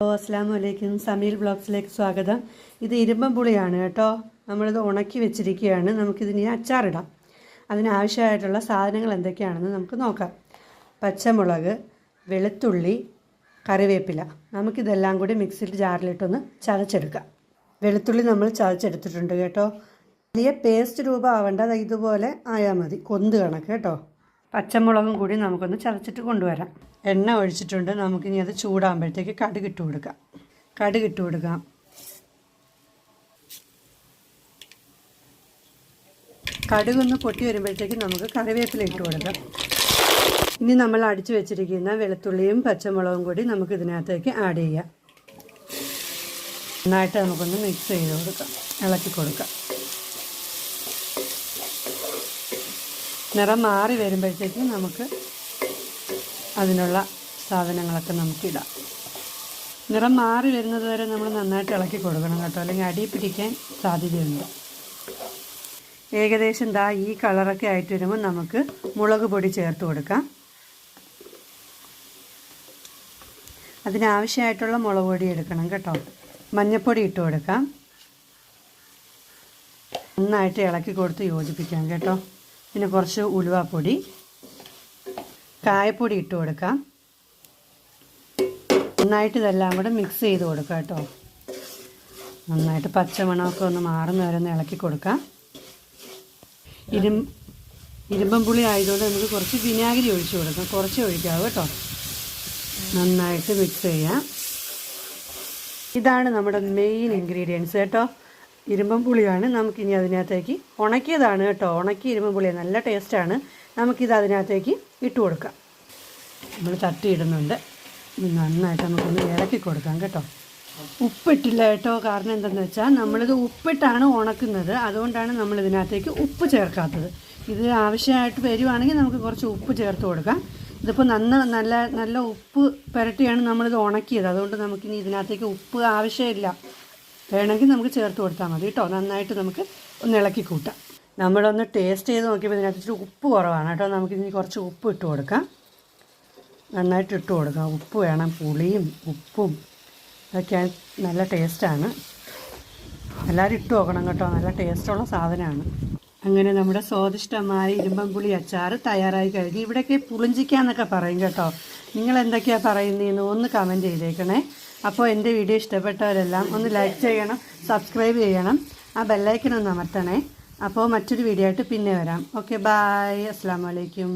Hello അസ്സാം വലൈക്കും സമീൽ ബ്ലോഗ്സിലേക്ക് സ്വാഗതം. ഇത് ഇരുമ്പം പുളിയാണ് കേട്ടോ. നമ്മളിത് ഉണക്കി വെച്ചിരിക്കുകയാണ്. നമുക്കിതിനി അച്ചാറിടാം. അതിനാവശ്യമായിട്ടുള്ള സാധനങ്ങൾ എന്തൊക്കെയാണെന്ന് നമുക്ക് നോക്കാം. പച്ചമുളക് വെളുത്തുള്ളി കറിവേപ്പില. നമുക്കിതെല്ലാം കൂടി മിക്സിയിൽ ജാറിലിട്ടൊന്ന് ചതച്ചെടുക്കാം. വെളുത്തുള്ളി നമ്മൾ ചതച്ചെടുത്തിട്ടുണ്ട് കേട്ടോ. വലിയ പേസ്റ്റ് രൂപമാവേണ്ടത് ഇതുപോലെ ആയാൽ മതി. കൊന്ത് കണക്ക് കേട്ടോ. പച്ചമുളകും കൂടി നമുക്കൊന്ന് ചതച്ചിട്ട് കൊണ്ടുവരാം. എണ്ണ ഒഴിച്ചിട്ടുണ്ട്. നമുക്കിനി അത് ചൂടാകുമ്പോഴത്തേക്ക് കടുക് ഇട്ട് കൊടുക്കാം. കടുക് ഇട്ട് കൊടുക്കാം. കടുക് ഒന്ന് പൊട്ടി വരുമ്പോഴത്തേക്ക് നമുക്ക് കറിവേപ്പില ഇട്ട് കൊടുക്കാം. ഇനി നമ്മൾ അടിച്ചു വെച്ചിരിക്കുന്ന വെളുത്തുള്ളിയും പച്ചമുളകും കൂടി നമുക്ക് ഇതിനകത്തേക്ക് ആഡ് ചെയ്യാം. നന്നായിട്ട് നമുക്കൊന്ന് മിക്സ് ചെയ്ത് കൊടുക്കാം. ഇളക്കി കൊടുക്കാം. നിറം മാറി വരുമ്പോഴത്തേക്കും നമുക്ക് അതിനുള്ള സാധനങ്ങളൊക്കെ നമുക്കിടാം നിറം മാറി വരുന്നത് വരെ നമ്മൾ നന്നായിട്ട് ഇളക്കി കൊടുക്കണം കേട്ടോ. അല്ലെങ്കിൽ അടി പിടിക്കാൻ സാധ്യതയുണ്ട്. ഏകദേശം ദാ ഈ കളറൊക്കെ ആയിട്ട് വരുമ്പോൾ നമുക്ക് മുളക് പൊടി ചേർത്ത് കൊടുക്കാം. അതിനാവശ്യമായിട്ടുള്ള മുളക് പൊടി എടുക്കണം കേട്ടോ. മഞ്ഞൾപ്പൊടി ഇട്ട് കൊടുക്കാം. നന്നായിട്ട് ഇളക്കി കൊടുത്ത് യോജിപ്പിക്കാം കേട്ടോ. പിന്നെ കുറച്ച് ഉലുവാപ്പൊടി കായപ്പൊടി ഇട്ട് കൊടുക്കാം. നന്നായിട്ട് ഇതെല്ലാം കൂടെ മിക്സ് ചെയ്ത് കൊടുക്കാം കേട്ടോ. നന്നായിട്ട് പച്ചമണമൊക്കെ ഒന്ന് മാറുന്ന വരെ ഒന്ന് ഇളക്കി കൊടുക്കാം. ഇരും ഇരുമ്പം പുളി ആയതുകൊണ്ട് നമുക്ക് കുറച്ച് വിനാഗിരി ഒഴിച്ച് കൊടുക്കാം. കുറച്ച് ഒഴിക്കാവും കേട്ടോ. നന്നായിട്ട് മിക്സ് ചെയ്യാം. ഇതാണ് നമ്മുടെ മെയിൻ ഇൻഗ്രീഡിയൻസ് കേട്ടോ. ഇരുമ്പം പുളിയാണ്. നമുക്കിനി അതിനകത്തേക്ക് ഉണക്കിയതാണ് കേട്ടോ. ഉണക്കി ഇരുമ്പം പുളിയാണ് നല്ല ടേസ്റ്റാണ് നമുക്കിത് അതിനകത്തേക്ക് ഇട്ട് കൊടുക്കാം. നമ്മൾ തട്ടിയിടുന്നുണ്ട്. നന്നായിട്ട് നമുക്കൊന്ന് ഇളക്കി കൊടുക്കാം കേട്ടോ. ഉപ്പിട്ടില്ല കേട്ടോ. കാരണം എന്തെന്ന് വെച്ചാൽ നമ്മളിത് ഉപ്പിട്ടാണ് ഉണക്കുന്നത്. അതുകൊണ്ടാണ് നമ്മൾ ഇതിനകത്തേക്ക് ഉപ്പ് ചേർക്കാത്തത്. ഇത് ആവശ്യമായിട്ട് വരുവാണെങ്കിൽ നമുക്ക് കുറച്ച് ഉപ്പ് ചേർത്ത് കൊടുക്കാം. ഇതിപ്പോൾ നന്ന നല്ല നല്ല ഉപ്പ് പുരട്ടിയാണ് നമ്മളിത് ഉണക്കിയത്. അതുകൊണ്ട് നമുക്കിനി ഇതിനകത്തേക്ക് ഉപ്പ് ആവശ്യമില്ല. വേണമെങ്കിൽ നമുക്ക് ചേർത്ത് കൊടുത്താൽ മതി കേട്ടോ. നന്നായിട്ട് നമുക്ക് ഒന്ന് ഇളക്കി കൂട്ടാം. നമ്മളൊന്ന് ടേസ്റ്റ് ചെയ്ത് നോക്കിയപ്പോൾ ഇതിനകത്ത് ഇച്ചിരി ഉപ്പ് കുറവാണ് കേട്ടോ. നമുക്കിനി കുറച്ച് ഉപ്പ് ഇട്ട് കൊടുക്കാം. നന്നായിട്ട് ഇട്ട് കൊടുക്കാം. ഉപ്പ് വേണം. പുളിയും ഉപ്പും ഇതൊക്കെയാണ് നല്ല ടേസ്റ്റാണ് എല്ലാവരും ഇട്ട് നോക്കണം കേട്ടോ. നല്ല ടേസ്റ്റുള്ള സാധനമാണ്. അങ്ങനെ നമ്മുടെ സ്വാദിഷ്ടമായ ഇരുമ്പൻപുളി അച്ചാർ തയ്യാറായി കഴിഞ്ഞു. ഇവിടെയൊക്കെ പുളിഞ്ചിക്കാന്നൊക്കെ പറയും കേട്ടോ. നിങ്ങൾ എന്തൊക്കെയാണ് പറയുന്നതെന്ന് ഒന്ന് കമന്റ് ചെയ്തേക്കണേ. അപ്പോൾ എന്റെ വീഡിയോ ഇഷ്ടപ്പെട്ടവരെല്ലാം ഒന്ന് ലൈക്ക് ചെയ്യണം സബ്സ്ക്രൈബ് ചെയ്യണം ആ ബെല്ലൈക്കൺ ഒന്ന് അമർത്തണേ. അപ്പോൾ മറ്റൊരു വീഡിയോ ആയിട്ട് പിന്നെ വരാം. ഓക്കെ ബായ് അസ്സാം വലൈക്കും